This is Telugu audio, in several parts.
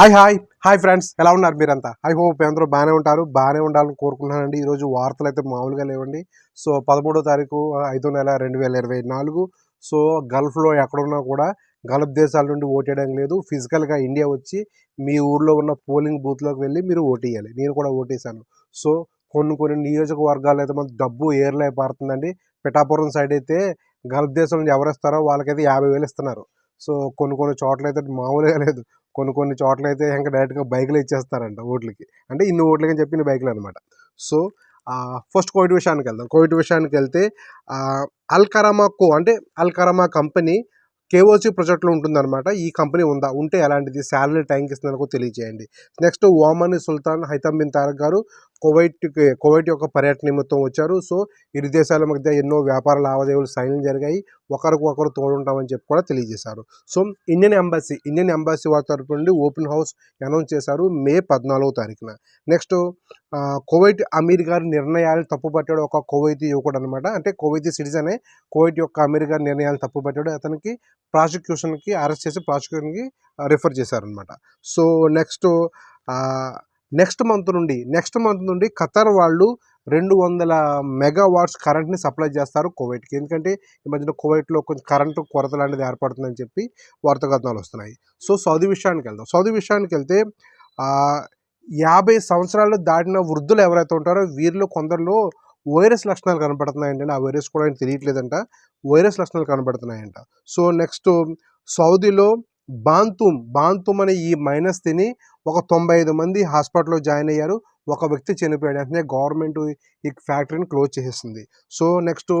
హాయ్ హాయ్ హాయ్ ఫ్రెండ్స్ ఎలా ఉన్నారు మీరంతా? ఐ హోప్ అందరూ బాగానే ఉంటారు. బాగానే ఉండాలని కోరుకుంటున్నానండి. ఈరోజు వార్తలు అయితే మామూలుగా లేవండి. సో పదమూడో తారీఖు ఐదో నెల రెండు వేల ఇరవై నాలుగు. సో గల్ఫ్లో ఎక్కడున్నా కూడా గల్ఫ్ దేశాల నుండి ఓటేయడం లేదు. ఫిజికల్గా ఇండియా వచ్చి మీ ఊర్లో ఉన్న పోలింగ్ బూత్లోకి వెళ్ళి మీరు ఓటేయాలి నేను కూడా ఓటేశాను సో కొన్ని కొన్ని నియోజకవర్గాలు అయితే మనకు డబ్బు ఏర్లే పారుతుందండి. పిఠాపురం సైడ్ అయితే గల్ఫ్ దేశం నుండి ఎవరు ఇస్తారో వాళ్ళకైతే యాభై వేలు ఇస్తున్నారు. సో కొన్ని కొన్ని చోట్ల అయితే మామూలుగా లేదు. కొన్ని కొన్ని చోట్ల అయితే ఇంకా డైరెక్ట్గా బైకులు ఇచ్చేస్తారంట ఓట్లకి. అంటే ఇన్ని ఓట్లకి అని చెప్పిన బైకులు అనమాట సో ఫస్ట్ కోవిడ్ విషయానికి వెళ్దాం. కోవిడ్ విషయానికి వెళ్తే ఆ, కో అంటే అల్కరామా కంపెనీ కేఓసి ప్రాజెక్ట్లో ఉంటుందన్నమాట. ఈ కంపెనీ ఉందా? ఉంటే ఎలాంటిది? శాలరీ టైంకి ఇస్తుందనుకో తెలియజేయండి next Omani Sultan Haitham bin Tariq గారు కువైట్కి కువైట్ యొక్క పర్యటన నిమిత్తం వచ్చారు. సో ఇరు దేశాల మధ్య ఎన్నో వ్యాపార లావాదేవీలు సైన్యం జరిగాయి. ఒకరికి ఒకరు తోడుంటామని చెప్పి కూడా తెలియజేశారు. So Indian embassy Indian embassy వారి తరపు నుండి ఓపెన్ హౌస్ అనౌన్స్ చేశారు మే పద్నాలుగో తారీఖున. నెక్స్ట్ కువైట్ అమీర్ గారి నిర్ణయాలు తప్పుపట్టాడు ఒక కువైతీ యువకుడు అనమాట అంటే కువైతీ సిటిజనే కువైట్ యొక్క అమీర్ గారి నిర్ణయాలు తప్పుపట్టాడు. అతనికి ప్రాసిక్యూషన్కి అరెస్ట్ చేసి ప్రాసిక్యూషన్కి రిఫర్ చేశారనమాట సో నెక్స్ట్ నెక్స్ట్ మంత్ నుండి నెక్స్ట్ మంత్ నుండి ఖతర్ వాళ్ళు రెండు వందల మెగావాట్స్ కరెంట్ని సప్లై చేస్తారు కోవైట్కి. ఎందుకంటే ఈ మధ్యన కోవైట్లో కొంచెం కరెంటు కొరత లాంటిది ఏర్పడుతుందని చెప్పి వార్తాకథనాలు వస్తున్నాయి. సో సౌదీ విషయానికి వెళ్దాం. సౌదీ విషయానికి వెళ్తే యాభై సంవత్సరాలు దాటిన వృద్ధులు ఎవరైతే ఉంటారో వీరిలో కొందరిలో వైరస్ లక్షణాలు కనపడుతున్నాయంటే ఆ వైరస్ కూడా ఆయన తెలియట్లేదంట. వైరస్ లక్షణాలు కనపడుతున్నాయంట. సో నెక్స్ట్ సౌదీలో బాంతుమ్ బాంతుమ్ అనే ఈ మైనస్ తిని ఒక తొంభై ఐదు మంది హాస్పిటల్లో జాయిన్ అయ్యారు. ఒక వ్యక్తి చనిపోయాడు. వెంటనే గవర్నమెంట్ ఈ ఫ్యాక్టరీని క్లోజ్ చేసేసింది. సో నెక్స్ట్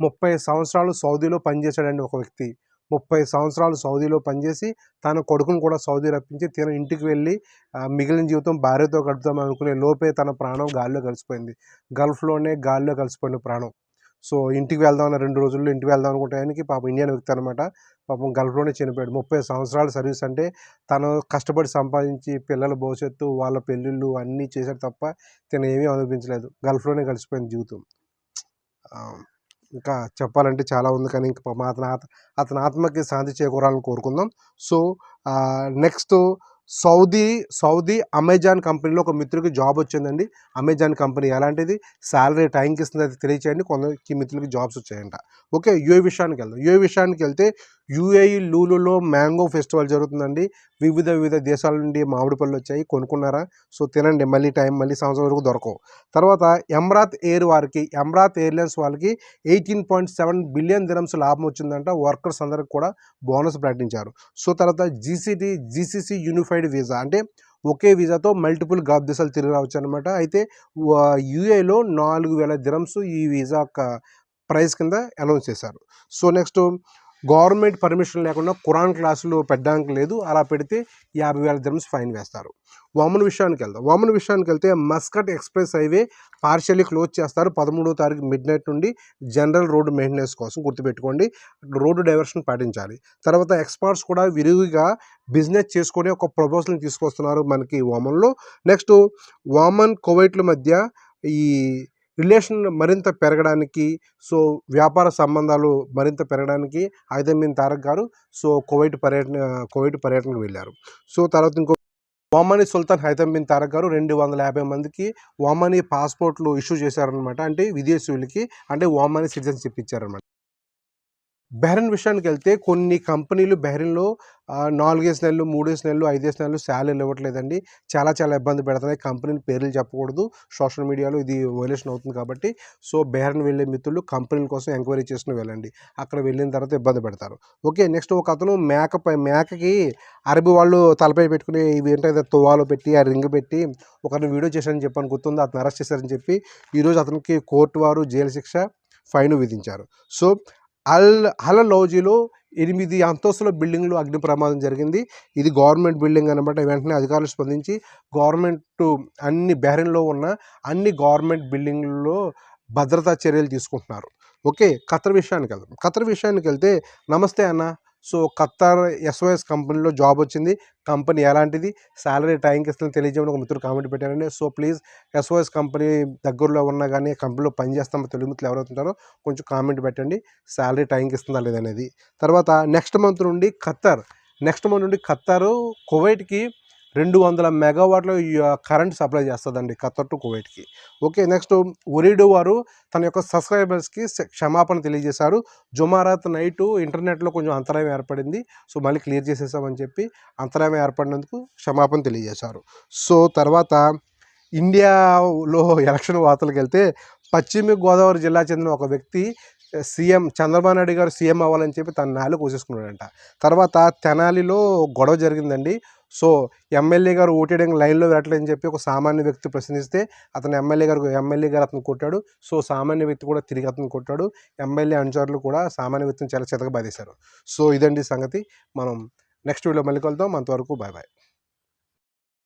ముప్పై సంవత్సరాలు సౌదీలో పనిచేశాడండి ఒక వ్యక్తి. ముప్పై సంవత్సరాలు సౌదీలో పనిచేసి తన కొడుకును కూడా సౌదీ రప్పించి తన ఇంటికి వెళ్ళి మిగిలిన జీవితం భార్యతో గడుపుతాం అనుకునే లోపే తన ప్రాణం గాల్లో కలిసిపోయింది. గల్ఫ్లోనే గాల్లో కలిసిపోయిన ప్రాణం. సో ఇంటికి వెళ్దాం రెండు రోజుల్లో ఇంటికి వెళ్దాం అనుకుంటే ఆయనకి పాపం ఇండియన్ వ్యక్తి అనమాట పాపం గల్ఫ్లోనే చనిపోయాడు. ముప్పై సంవత్సరాల సర్వీస్ అంటే తను కష్టపడి సంపాదించి పిల్లల భవిష్యత్తు వాళ్ళ పెళ్ళిళ్ళు అన్నీ చేశాడు తప్ప తను ఏమీ అనుభవించలేదు. గల్ఫ్లోనే కలిసిపోయింది జీవితం. ఇంకా చెప్పాలంటే చాలా ఉంది కానీ ఇంకా పాపం అతని ఆత్మ అతని ఆత్మకి శాంతి చేకూరాలని కోరుకుందాం. So next Saudi Saudi Amazon కంపెనీలో ఒక మిత్రుడికి జాబ్ వచ్చిందండి. అమెజాన్ కంపెనీ ఎలాంటిది? శాలరీ టైంకి ఇస్తుంది అది తెలియచేయండి. కొందరికి మిత్రులకి జాబ్స్ వచ్చాయంట. ఓకే యూఏ విషయానికి వెళ్దాం. యూఏ విషయానికి వెళ్తే యూఏఈ లూలులో మ్యాంగో ఫెస్టివల్ జరుగుతుందండి. వివిధ వివిధ దేశాల నుండి మామిడి పళ్ళు వచ్చాయి కొనుక్కున్నారా? సో తినండి. మళ్ళీ టైం మళ్ళీ సంవత్సరం వరకు దొరకవు. తర్వాత ఎమ్రాత్ ఎయిర్ వారికి ఎమ్రాత్ ఎయిర్లైన్స్ వాళ్ళకి eighteen point seven billion dirhams లాభం వచ్చిందంట. వర్కర్స్ అందరికి కూడా బోనస్ ప్రకటించారు. సో తర్వాత జీసీటీ జీసీసీ యూనిఫైడ్ వీసా. అంటే ఒకే వీసాతో మల్టిపుల్ గాబ్ దేశాలు తిరిగి రావచ్చు అనమాట అయితే యూఏలో నాలుగు వేల దిరమ్స్ ఈ వీసా ప్రైస్ కింద అనౌన్స్ చేశారు. సో నెక్స్ట్ గవర్నమెంట్ పర్మిషన్ లేకుండా ఖురాన్ క్లాసులు పెట్టడానికి లేదు. అలా పెడితే యాభై వేల దిరమ్స్ ఫైన్ వేస్తారు. వామన్ విషయానికి వెళ్దాం. వామన్ విషయానికి వెళ్తే Muscat express highway partially close చేస్తారు. పదమూడో తారీఖు మిడ్ నైట్ నుండి జనరల్ రోడ్డు మెయింటెనెన్స్ కోసం గుర్తుపెట్టుకోండి. రోడ్డు డైవర్షన్ పాటించాలి. తర్వాత ఎక్స్పర్ట్స్ కూడా విరివిగా బిజినెస్ చేసుకునే ఒక ప్రపోజల్ని తీసుకొస్తున్నారు మనకి వామన్లో. నెక్స్ట్ వామన్ కువైట్ల మధ్య ఈ రిలేషన్ మరింత పెరగడానికి సో వ్యాపార సంబంధాలు మరింత పెరగడానికి ఐదమ్మిన్ తారక్ గారు సో కువైట్ పర్యటన కువైట్ పర్యటనకు వెళ్ళారు. సో తర్వాత ఇంకో Omani Sultan Haitham bin Tariq గారు రెండు వందల యాభై మందికి ఒమానీ పాస్పోర్ట్లు ఇష్యూ చేశారనమాట అంటే విదేశీయులకి అంటే ఒమానీ సిటిజన్షిప్ ఇచ్చారనమాట బెహ్రెన్ విషయానికి వెళ్తే కొన్ని కంపెనీలు బెహ్రెన్లో నాలుగేసి నెలలు మూడేసి నెలలు ఐదేసి నెలలు శాలరీలు ఇవ్వట్లేదండి. చాలా చాలా ఇబ్బంది పెడుతున్నాయి. కంపెనీలు పేర్లు చెప్పకూడదు. సోషల్ మీడియాలో ఇది వైలేషన్ అవుతుంది కాబట్టి సో బెహ్రెన్ వెళ్ళే మిత్రులు కంపెనీల కోసం ఎంక్వైరీ చేసుకుని వెళ్ళండి. అక్కడ వెళ్ళిన తర్వాత ఇబ్బంది పెడతారు. ఓకే నెక్స్ట్ ఒక అతను మేక పై మేకకి అరబీ వాళ్ళు తలపై పెట్టుకుని ఇవి ఏంటంటే తువాలో పెట్టి ఆ రింగ్ పెట్టి ఒకరిని వీడియో చేశారని చెప్పని గుర్తుంది? అతను అరెస్ట్ చేశారని చెప్పి ఈరోజు అతనికి కోర్టు వారు జైలు శిక్ష ఫైన్ విధించారు. సో అల్ హలలోజీలో ఎనిమిది అంతస్తుల బిల్డింగ్లు అగ్ని ప్రమాదం జరిగింది. ఇది గవర్నమెంట్ బిల్డింగ్ అనమాట వెంటనే అధికారులు స్పందించి గవర్నమెంట్ అన్ని బెహ్రెన్లో ఉన్న అన్ని గవర్నమెంట్ బిల్డింగ్లలో భద్రతా చర్యలు తీసుకుంటున్నారు. ఓకే ఖతర్ విషయానికి వెళ్దాం. ఖతర్ విషయానికి వెళ్తే నమస్తే అన్న. సో ఖత్తర్ ఎస్ఓఎస్ కంపెనీలో జాబ్ వచ్చింది. కంపెనీ ఎలాంటిది? శాలరీ టైంకి ఇస్తుందని తెలియజేయమని ఒక మిత్రుడు కామెంట్ పెట్టారండి. సో ప్లీజ్ ఎస్ఓఎస్ కంపెనీ దగ్గరలో ఉన్నా కానీ కంపెనీలో పనిచేస్తాం తెలుగు మిత్రులు ఎవరైతుంటారో కొంచెం కామెంట్ పెట్టండి. శాలరీ టైంకి ఇస్తుందా లేదనేది తర్వాత నెక్స్ట్ మంత్ నుండి ఖత్తర్. నెక్స్ట్ మంత్ నుండి ఖత్తరు కువైట్కి రెండు వందల మెగావాట్ల కరెంట్ సప్లై చేస్తుందండి ఖతర్ టు కువైట్కి. ఓకే నెక్స్ట్ ఒరీడు వారు తన యొక్క సబ్స్క్రైబర్స్కి క్షమాపణ తెలియజేశారు. జుమారాత్ నైట్ ఇంటర్నెట్లో కొంచెం అంతరాయం ఏర్పడింది. సో మళ్ళీ క్లియర్ చేసేసామని చెప్పి అంతరాయం ఏర్పడినందుకు క్షమాపణ తెలియజేశారు. సో తర్వాత ఇండియాలో ఎలక్షన్ వార్తలకు వెళ్తే పశ్చిమ గోదావరి జిల్లా చెందిన ఒక వ్యక్తి సీఎం చంద్రబాబు నాయుడు గారు సీఎం అవ్వాలని చెప్పి తన నాలు కోసేసుకున్నాడంట తర్వాత తెనాలిలో గొడవ జరిగిందండి. సో ఎమ్మెల్యే గారు ఓటేయడానికి లైన్లో పెట్టలేదని చెప్పి ఒక సామాన్య వ్యక్తి ప్రశ్నిస్తే అతను ఎమ్మెల్యే గారు ఎమ్మెల్యే గారు అతను కొట్టాడు. సో సామాన్య వ్యక్తి కూడా తిరిగి అతను కొట్టాడు. ఎమ్మెల్యే అనుచరులు కూడా సామాన్య వ్యక్తిని చాలా చెతక బాధేశారు సో ఇదండి సంగతి. మనం నెక్స్ట్ వీడియో మళ్ళీ కలుద్దాం. అంతవరకు బాయ్ బాయ్